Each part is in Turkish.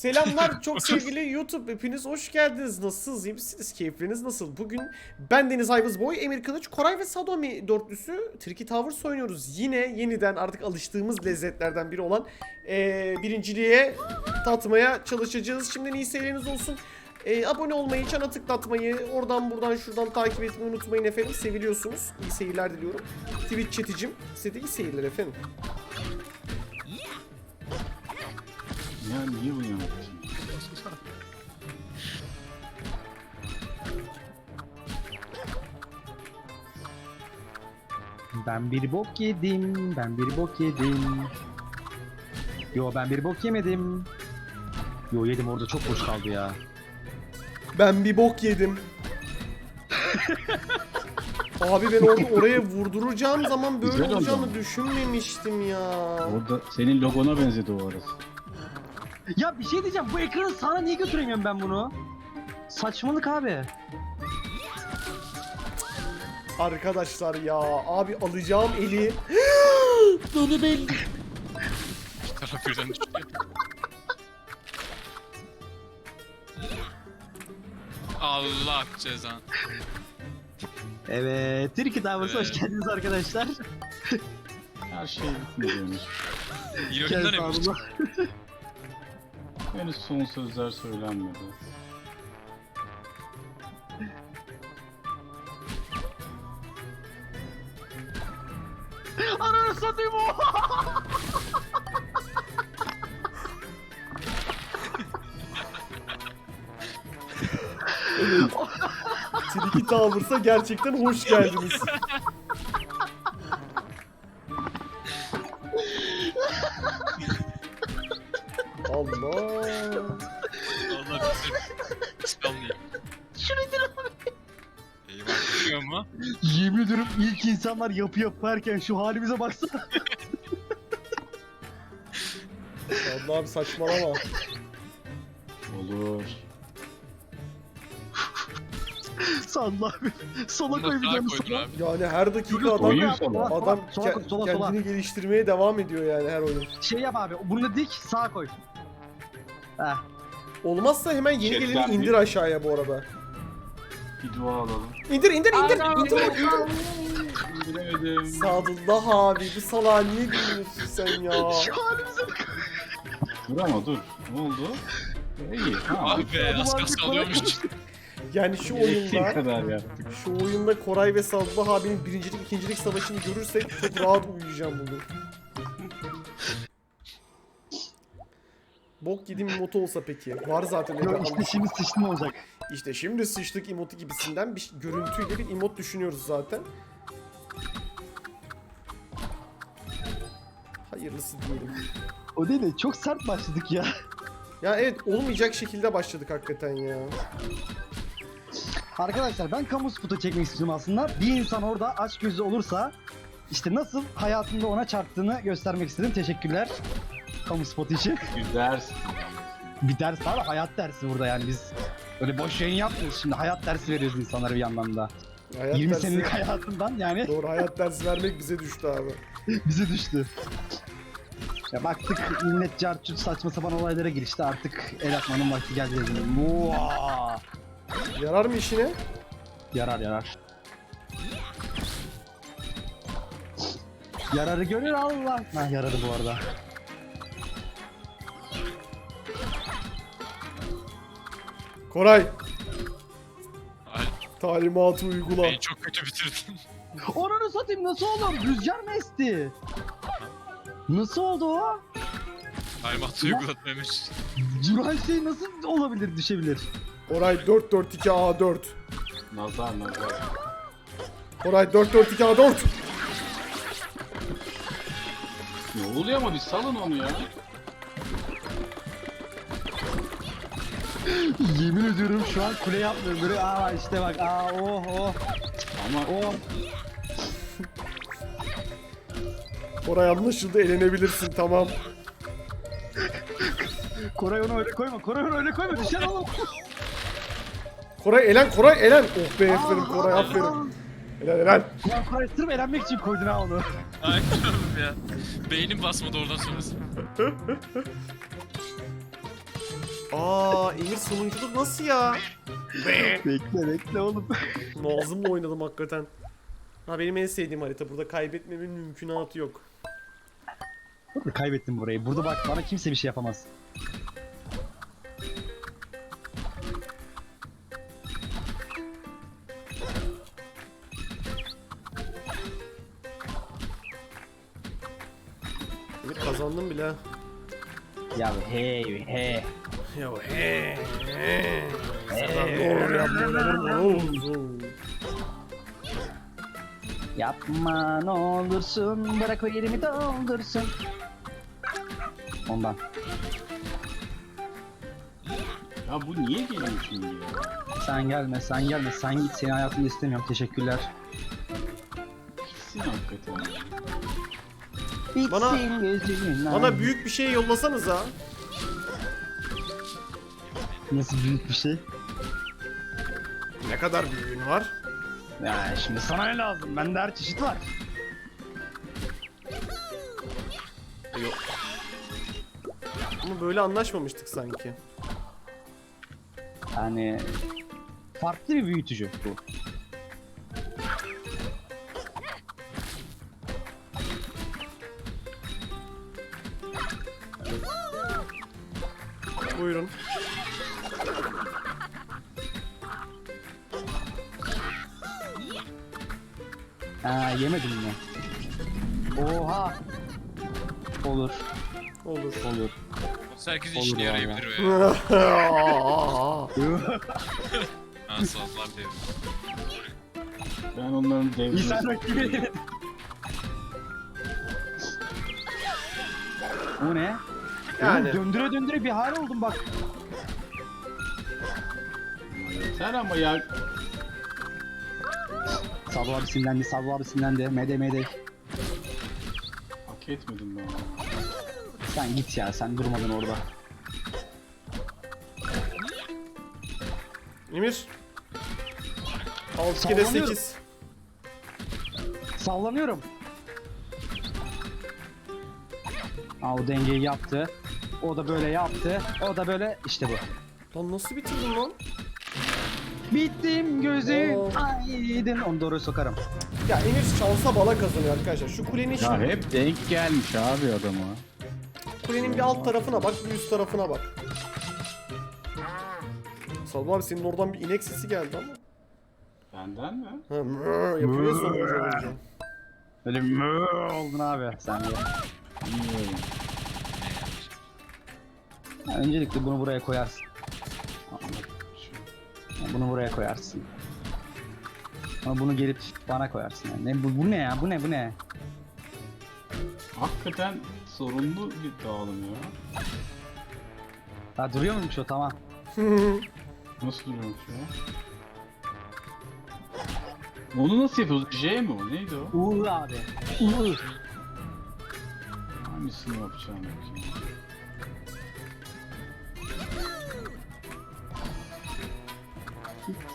Selamlar çok sevgili YouTube hepiniz hoş geldiniz. Nasılsınız? iyi misiniz? Keyifleriniz nasıl? Bugün ben Deniz Ayvız Boy, Emir Kılıç, Koray ve Sadomi dörtlüsü Tricky Towers oynuyoruz. Yine yeniden artık alıştığımız lezzetlerden biri olan eee, birinciliğe tatmaya çalışacağız. Şimdiden iyi seyirleriniz olsun. Eee, abone olmayı, çana tıklatmayı, oradan buradan şuradan takip etmeyi unutmayın efendim. Seviliyorsunuz. İyi seyirler diliyorum. Twitch chaticim size de iyi seyirler efendim. Ya niye yaptın? Ben bir bok yedim, ben bir bok yedim. Yo ben bir bok yemedim. Yo yedim orada çok boş kaldı ya. Ben bir bok yedim. Abi ben orada oraya vurduracağım zaman böyle Güzel olacağını düşünmemiştim ya. Orada senin logona benzedi o arası. Ya bir şey diyeceğim bu ekranı sana niye götüremiyorum ben bunu? Saçmalık abi. Arkadaşlar ya abi alacağım eli. böyle belli. Taraf birden. Allah cezan. Evet, Towers hoş Evet. geldiniz arkadaşlar. Her şey bitmiyormuş. Yine önden olun. Henüz son sözler söylenmedi. Ananı satayım o. Tricky Towers'a gerçekten hoş geldiniz. mu? Yemin ediyorum ilk insanlar yapı yaparken şu halimize baksana. Allah'ım saçmalama. Olur. Salla abi. Sola Onu da sağa koydun abi. Yani her dakika adam Oyun sola. adam sola, ke- sola, sola, sola. kendini geliştirmeye devam ediyor yani her oyun. Şey yap abi. Bunu da dik sağa koy. Heh. Olmazsa hemen yeni geleni indir aşağıya bu arada. Bir dua alalım. İndir indir indir indir. İndiremedim. Sadullah abi bu salağa niye gülüyorsun sen ya? Şu halimize bak. Dur ama dur. Ne oldu? İyi. Ha. be az kalsın alıyormuş. Yani şu Gerektiği oyunda kadar yaptık. şu oyunda Koray ve Sadullah abinin birincilik ikincilik savaşını görürsek çok rahat uyuyacağım bugün. Bok yedim emotu olsa peki. Var zaten Yok işte şimdi sıçtım olacak. İşte şimdi sıçtık emotu gibisinden bir görüntüyle bir emot düşünüyoruz zaten. Hayırlısı diyelim. O değil de çok sert başladık ya. Ya evet olmayacak şekilde başladık hakikaten ya. Arkadaşlar ben kamu spotu çekmek istiyorum aslında. Bir insan orada aç gözü olursa işte nasıl hayatında ona çarptığını göstermek istedim. Teşekkürler. Kamu spotu için. Güzelsin. Bir ders abi hayat dersi burada yani biz öyle boş yayın yapmıyoruz şimdi hayat dersi veriyoruz insanlara bir yandan da. Hayat 20 dersi- senelik hayatından yani Doğru hayat dersi vermek bize düştü abi. bize düştü. Ya baktık millet carçut saçma sapan olaylara girişti artık el atmanın vakti geldi dedim. Muaa! Yarar mı işine? Yarar yarar. Yararı görür Allah. Ha yararı bu arada. Koray Ay talimatı uygula. beni çok kötü bitirdin. Onu satayım nasıl olur? Rüzgar mı esti? Nasıl oldu o? Talimatı uygulatmamış. Duran şey nasıl olabilir düşebilir? Koray 442A4. Nazar nazar. Koray 442A4. Ne oluyor ama bir salın onu ya. Yemin ediyorum şu an kule yapmıyorum böyle aa işte bak aa oh oh Ama oh Koray anlaşıldı elenebilirsin tamam. Koray onu öyle koyma Koray onu öyle koyma düşer oğlum. Koray elen Koray elen. Oh be aferin Koray aferin. Helal helal. Ulan Koray sırf eğlenmek için koydun ha onu. Oğlum ya. Beynim basmadı oradan sonrası. Aa Emir sonunculuk nasıl ya? Bekle bekle oğlum. Nazım'la oynadım hakikaten. Ha benim en sevdiğim harita. Burada kaybetmemin mümkünatı yok. Burada kaybettim burayı. Burada bak bana kimse bir şey yapamaz. Emir kazandım bile. Ya hey hey. Ya he. he. Ne olur ya olursun. Yapma ne olursun bırak o yerimi doldursun. Ondan. Ya bu niye geliyor şimdi ya? Sen gelme sen gelme sen git seni hayatımda istemiyorum teşekkürler. Gitsin hakikaten. Bana- Bitsin gözümün Bana büyük bir şey yollasanız ha. Nasıl büyük bir şey? Ne kadar büyüğün var? Ya şimdi sana ne lazım? Bende her çeşit var. Yok. Ama böyle anlaşmamıştık sanki. Yani farklı bir büyütücü bu. Buyurun. Yemedim mi? Oha. Olur, Olur. olur. Herkes Olur işine vallahi. yarayabilir be. Ha sallar diye. Ben onların devrini... İnsan rakibi. Bu ne? Yani. Döndüre döndüre bir hal oldum bak. Yeter ama ya. Sabah abi sinirlendi, Sabah abi sinirlendi. Mede mede. Hak etmedim ben. Sen git ya, sen durmadın orada. Emir. 6 kere Sallanıyorum. 8. Sallanıyorum. Aa, o dengeyi yaptı. O da böyle yaptı. O da böyle işte bu. Lan nasıl bitirdin lan? Bittim gözüm Oo. aydın. Onu doğru sokarım. Ya Emir şansa bala kazanıyor arkadaşlar. Şu kulenin Ya şimdi hep denk gelmiş abi adama. kulenin bir alt tarafına bak, bir üst tarafına bak. Salma abi senin oradan bir inek sesi geldi ama. Benden mi? Ha, mrrr yapıyor ya sonuncu olunca. Böyle mö oldun abi sen de. Bilmiyorum. Öncelikle bunu buraya koyarsın. Bunu buraya koyarsın. Ama bunu gelip bana koyarsın yani. Ne, bu, bu ne ya? Bu ne? Bu ne? Hakikaten sorunlu bir dağılım ya. Ha duruyor muymuş o? Tamam. Nasıl duruyormuş ya? Onu nasıl yapıyoruz? J mi o? Neydi o? Uğur abi. Uğur. Hangisini yapacağım bakayım.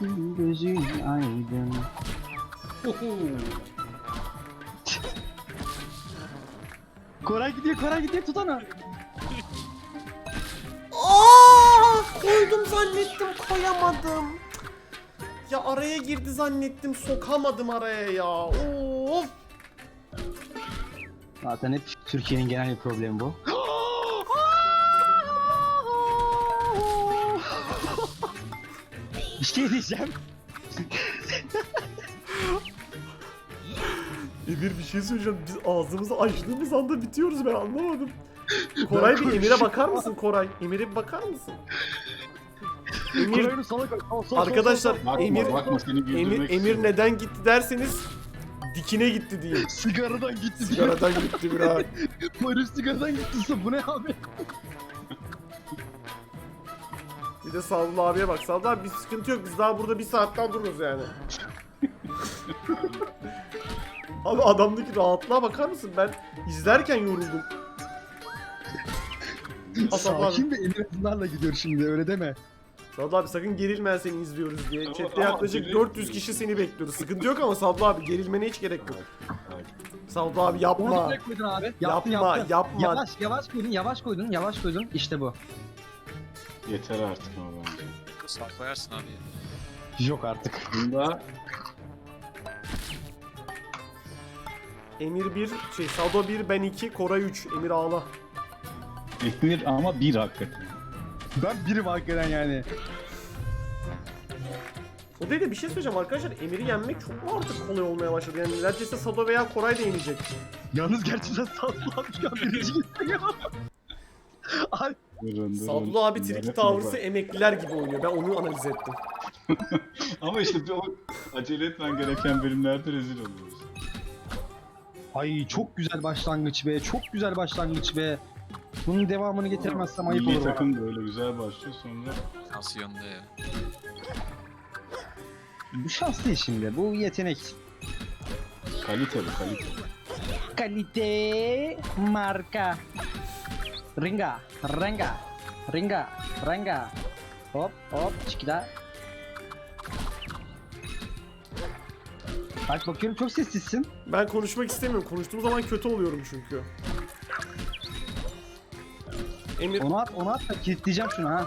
Gözüm aydın. Koray gidiyor, Koray gidiyor tut onu. Aa, koydum zannettim koyamadım. Ya araya girdi zannettim sokamadım araya ya. Of. Zaten hep Türkiye'nin genel bir problemi bu. Bir şey diyeceğim. Emir bir şey söyleyeceğim. Biz ağzımızı açtığımız anda bitiyoruz ben anlamadım. Koray bir Emir'e bakar mısın Koray? Emir'e bir bakar mısın? Emir koy. Sol, sol, arkadaşlar Bakma Emir bakma seni güldürmek Emir Emir istiyorum. neden gitti derseniz dikine gitti sol. Sigaradan gitti diyor. Sigaradan gitti biraz. Barış sigaradan gitti. Bu ne abi? De Sadullah abiye bak. Sadullah abi bir sıkıntı yok. Biz daha burada bir saatten dururuz yani. abi adamdaki rahatlığa bakar mısın? Ben izlerken yoruldum. Sadullah abi. Sakin ve emir adımlarla gidiyor şimdi öyle deme. Sadullah abi sakın gerilme seni izliyoruz diye. Tamam, Chat'te tamam, yaklaşık gerildim. 400 kişi seni bekliyoruz. Sıkıntı yok ama Sadullah abi gerilmene hiç gerek yok. Sadullah abi Onu yapma. direkt koydun abi. Yaptın, Yapma, yaptın. yapma. Yavaş yavaş koydun yavaş koydun yavaş koydun. İşte bu. Yeter artık ama bence. Saklayarsın abi ya. Yok artık. Bunda Emir 1, şey Sado 1, ben 2, Koray 3. Emir ağla. Emir ama bir hakikaten. Ben birim hakikaten yani. O değil de bir şey söyleyeceğim arkadaşlar. Emir'i yenmek çok mu artık kolay olmaya başladı? Yani neredeyse Sado veya Koray da yenecek. Yalnız gerçekten sallamış ya birinci gitti ya. Ay, Sadullah abi Tricky Towers'ı emekliler gibi oynuyor. Ben onu analiz ettim. Ama işte bir o acele etmen gereken bölümlerde rezil oluyoruz. Ay çok güzel başlangıç be. Çok güzel başlangıç be. Bunun devamını getiremezsem ayıp Milli olur bana. takım da öyle güzel başlıyor sonra Nasıl yanında ya? Bu şans değil şimdi. Bu yetenek. kalite bu kalite. Kalite marka. Ringa, renga, ringa, renga. Hop hop çikida. Bak bakıyorum çok sessizsin. Ben konuşmak istemiyorum. Konuştuğum zaman kötü oluyorum çünkü. Emir Onu at onu at da kilitleyeceğim şunu ha.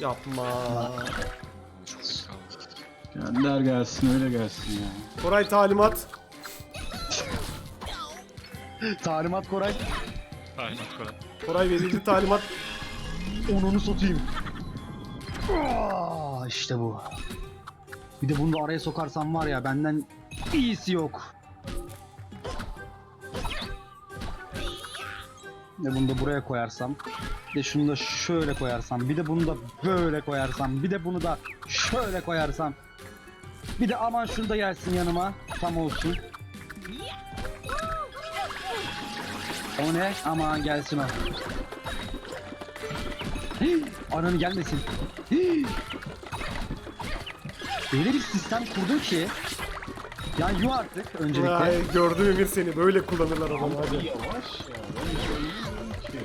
yapma. Gönder gelsin öyle gelsin ya. Koray talimat. Talimat Koray. Aynen Koray. Koray verildi talimat. Onunu satayım. Aa, işte bu. Bir de bunu da araya sokarsam var ya benden iyisi yok. De bunu da buraya koyarsam. Bir de şunu da şöyle koyarsam. Bir de bunu da böyle koyarsam. Bir de bunu da şöyle koyarsam. Bir de aman şunu da gelsin yanıma. Tam olsun. O ne? Aman gelsin o. Ananı gelmesin. Öyle bir sistem kurdum ki. Ya yu artık öncelikle. Ay, gördüm Emir seni. Böyle kullanırlar adamı. Hadi. yavaş ya. Ki.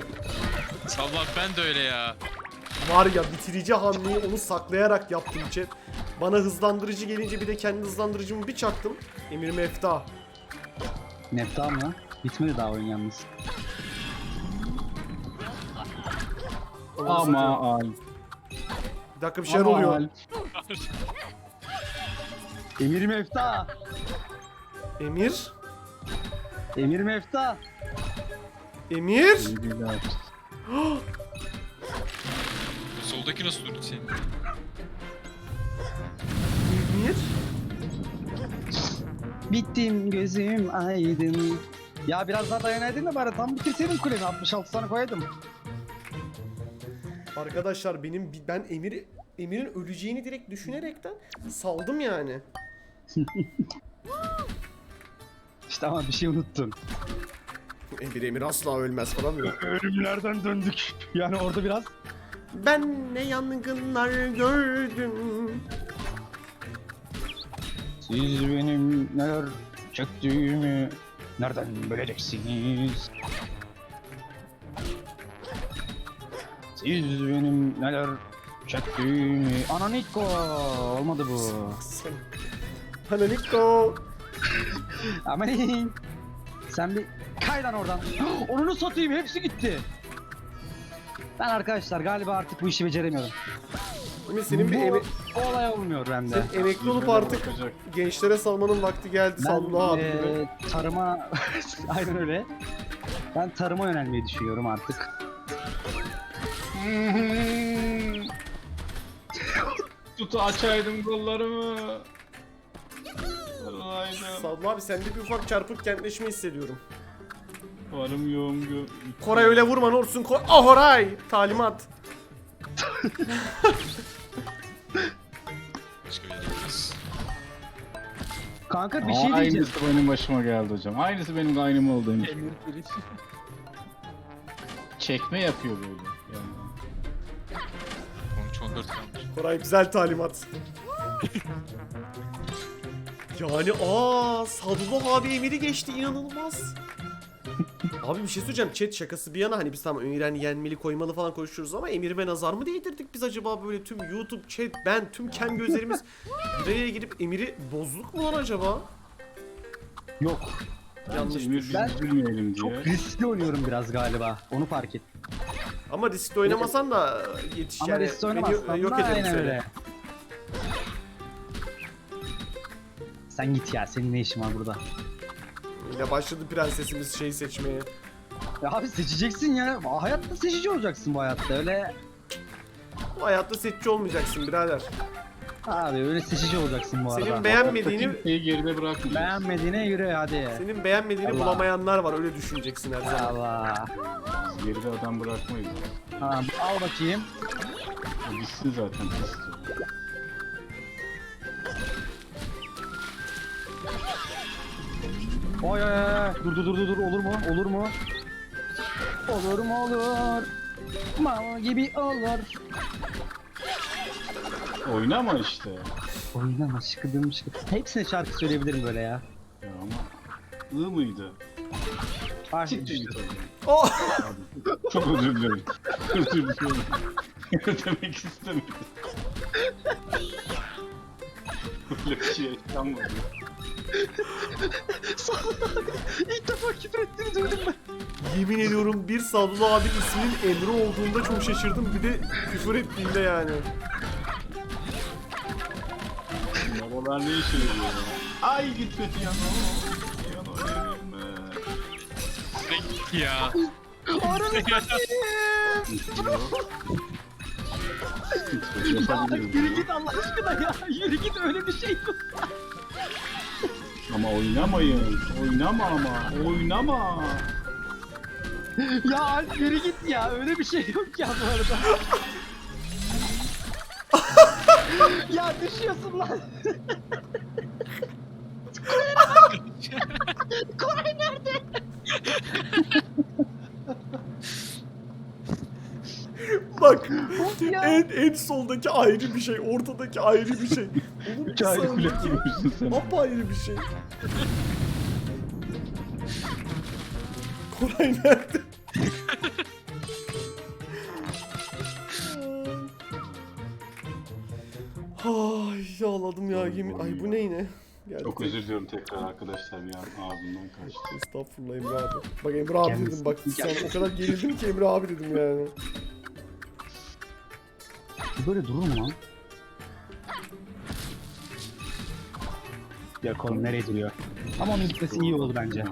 Sallah ben de öyle ya. Var ya bitirici hamleyi onu saklayarak yaptım chat. Bana hızlandırıcı gelince bir de kendi hızlandırıcımı bir çaktım. Emir mefta. Nefta mı? Bitmedi daha oyun yalnız. Ama al. Bir dakika bir şeyler oluyor. Emir Mefta. Emir? Emir Mefta. Emir? Soldaki nasıl durdu senin? Emir? Bittim gözüm aydın. Ya biraz daha dayanaydın da bari tam bitirseydim kulemi. 66 tane koyaydım. Arkadaşlar benim ben Emir Emir'in öleceğini direkt düşünerekten saldım yani. İşte ama bir şey unuttun. Emir Emir asla ölmez falan diyor. Ölümlerden döndük. Yani orada biraz Ben ne yangınlar gördüm. Siz benim neler çektiğimi nereden bileceksiniz? Siz benim neler çektiğimi... Ananiko! Olmadı bu. Sen... Hananiko. Amanin! Sen bir kay lan oradan. Onunu satayım hepsi gitti. Ben arkadaşlar galiba artık bu işi beceremiyorum. Emir senin bir bu eme- olay olmuyor bende. sen emekli olup artık gençlere salmanın vakti geldi Ben Sadullah abi eee, tarıma aynen öyle. Ben tarıma yönelmeyi düşünüyorum artık. Tutu açaydım kollarımı. Sadullah abi sende bir ufak çarpık kentleşme hissediyorum. Varım yoğum gö... Koray öyle vurma ne olursun Koray. Ah Koray! Talimat. Başka bir yere gideceğiz. Kanka bir şey Aa, diyeceğim. Aynısı benim başıma geldi hocam. Aynısı benim aynım oldu Emir. Çekme yapıyor böyle. Yani. 13-14 kalmış. Koray güzel talimat. yani aa Sadullah abi Emir'i geçti inanılmaz. abi bir şey söyleyeceğim chat şakası bir yana hani biz tamam Emir'en yenmeli koymalı falan konuşuyoruz ama Emir'e nazar mı değdirdik biz acaba böyle tüm YouTube chat ben tüm kem gözlerimiz bir araya girip Emir'i bozduk mu lan acaba? Yok. Yanlış Bence Emir biz üzülmeyelim Çok diye. riskli oynuyorum biraz galiba. Onu fark ettim. Ama riskli oynamasan da yetiş Ama yani. risk beni oynamazsan yok da ederim aynen seni. öyle. Sen git ya senin ne işin var burada? Yine başladı prensesimiz şeyi seçmeye. Ya abi seçeceksin ya. Hayatta seçici olacaksın bu hayatta öyle. Bu hayatta seçici olmayacaksın birader. Abi öyle seçici olacaksın bu arada. Senin beğenmediğini Kimseyi geride bırakmayacağız. Beğenmediğine yürü hadi. senin beğenmediğini Allah. bulamayanlar var öyle düşüneceksin her zaman. Allah. Geride adam bırakmayız. Tamam al bakayım. O gitsin zaten pis. Oy oy oy. Dur dur dur dur dur olur mu? Olur mu? Olur mu olur. Mal gibi olur. Oynama işte. Oynama şıkıdım şıkıdım. Hepsine şarkı söyleyebilirim böyle ya. Ya ama ığ mıydı? Ah düştü. Oh! Çok özür dilerim. özür dilerim. Demek istemedim. Böyle bir şey yaşanmadı. İlk defa küfür ettiğini duydum ben. Yemin ediyorum bir Sadullah abi isminin Emre olduğunda çok şaşırdım. Bir de küfür ettiğinde yani. Babalar ne işe yarıyor ya? Ay gitme piyano. Piyano evime. Renk ya. Ya Yapabiliriz yürü git Allah aşkına ya. Yürü git öyle bir şey yok. Ama oynamayın. Oynama ama. Oynama. Ya Alp yürü git ya. Öyle bir şey yok ya bu arada. ya düşüyorsun lan. Koray nerede? Bak en, en soldaki ayrı bir şey, ortadaki ayrı bir şey. Onun Üç ayrı kule sağındaki kurmuşsun sen. apayrı bir şey. Koray nerede? Ay yağladım ya yemin. Ay bu ne yine? Geldi. Çok özür diliyorum tekrar arkadaşlar ya ağzımdan kaçtı. Estağfurullah Emre abi. Bak Emre abi Kendisi- dedim bak sen o kadar gerildim ki Emre abi dedim yani. Böyle durur mu lan? Ya oğlum nereye duruyor? Ama onun gitmesi iyi oldu bence.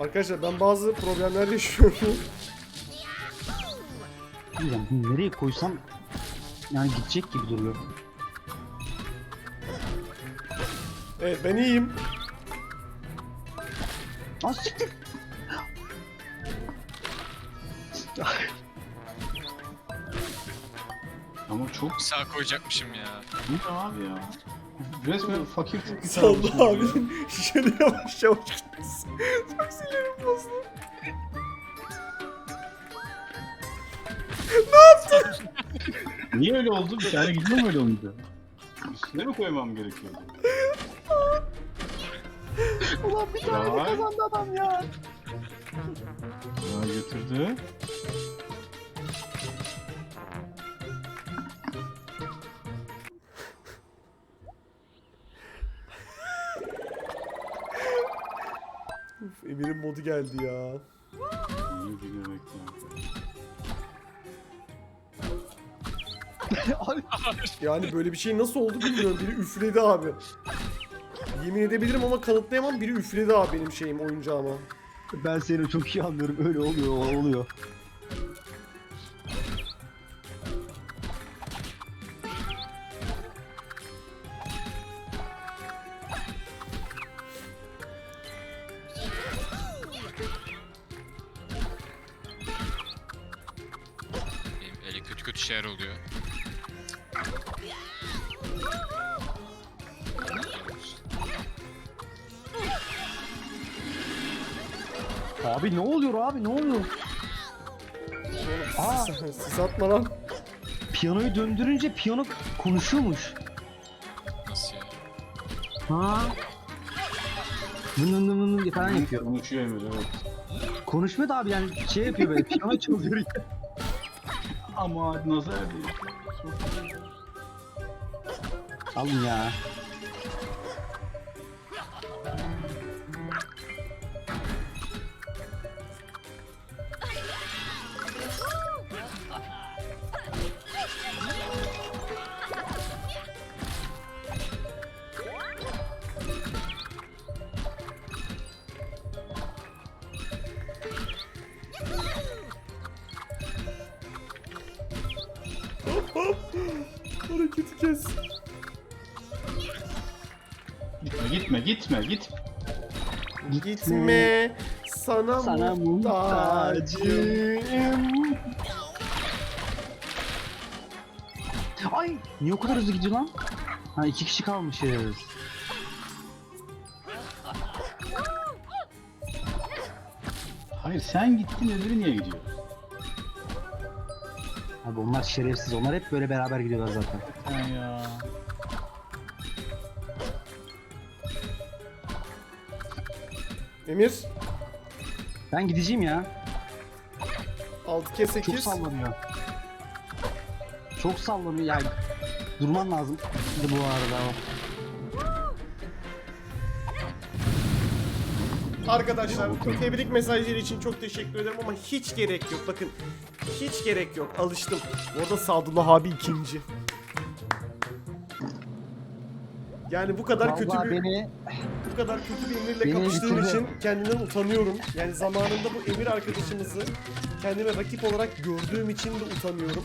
Arkadaşlar ben bazı problemler yaşıyorum. Bilmiyorum bunu nereye koysam yani gidecek gibi duruyor. Evet ben iyiyim. Lan siktir. Çok Sağ koyacakmışım ya. iyi abi ya. Resmen fakir Sallı abinin şöyle yavaş yavaş gitmesi. Çok sinirim bozdu. Niye öyle oldu? Bir tane gidiyor mu öyle olunca? Üstüne mi koymam gerekiyordu? Ulan bir tane Vay. kazandı adam ya. Ya götürdü. Emir'in modu geldi ya. İyi dinlemekten. Yani böyle bir şey nasıl oldu bilmiyorum. Biri üfledi abi. Yemin edebilirim ama kanıtlayamam. Biri üfledi abi benim şeyim oyuncağıma. Ben seni çok iyi anlıyorum. Öyle oluyor, oluyor. Şeyler oluyor. Abi ne oluyor abi ne oluyor? Aa. Sis atma lan. Piyanoyu döndürünce piyano konuşuyormuş. Nasıl ya? Ha. Vın vın vın vın falan yapıyor. Konuşuyor Emir evet. Konuşmuyor da abi yani şey yapıyor böyle piyano çalıyor. Ama nazar değil. Çok Alın ya. Gitme git. Gitme sana, Sana muhtacım. Ay niye o kadar hızlı gidiyor lan? Ha iki kişi kalmışız. Hayır sen gittin öbürü niye gidiyor? Abi onlar şerefsiz. Onlar hep böyle beraber gidiyorlar zaten. Sen ya. Emir Ben gideceğim ya. 6 kez Çok 8. sallanıyor. Çok sallanıyor yani. Durman lazım. Bu arada. Arkadaşlar tebrik mesajları için çok teşekkür ederim ama hiç gerek yok. Bakın hiç gerek yok. Alıştım. Orada Sadullah abi ikinci. Yani bu kadar kötü Vallahi bir beni bu kadar kötü bir Emir'le Beni kapıştığım bitirdi. için kendimden utanıyorum. Yani zamanında bu Emir arkadaşımızı kendime rakip olarak gördüğüm için de utanıyorum.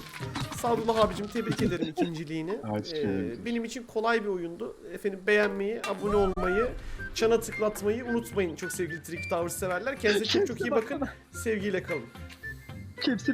Sadullah abicim tebrik ederim ikinciliğini. Ee, benim için kolay bir oyundu. Efendim beğenmeyi, abone olmayı, çana tıklatmayı unutmayın çok sevgili Trick Towers severler. Kendinize çok çok iyi bakın. Sevgiyle kalın. kimse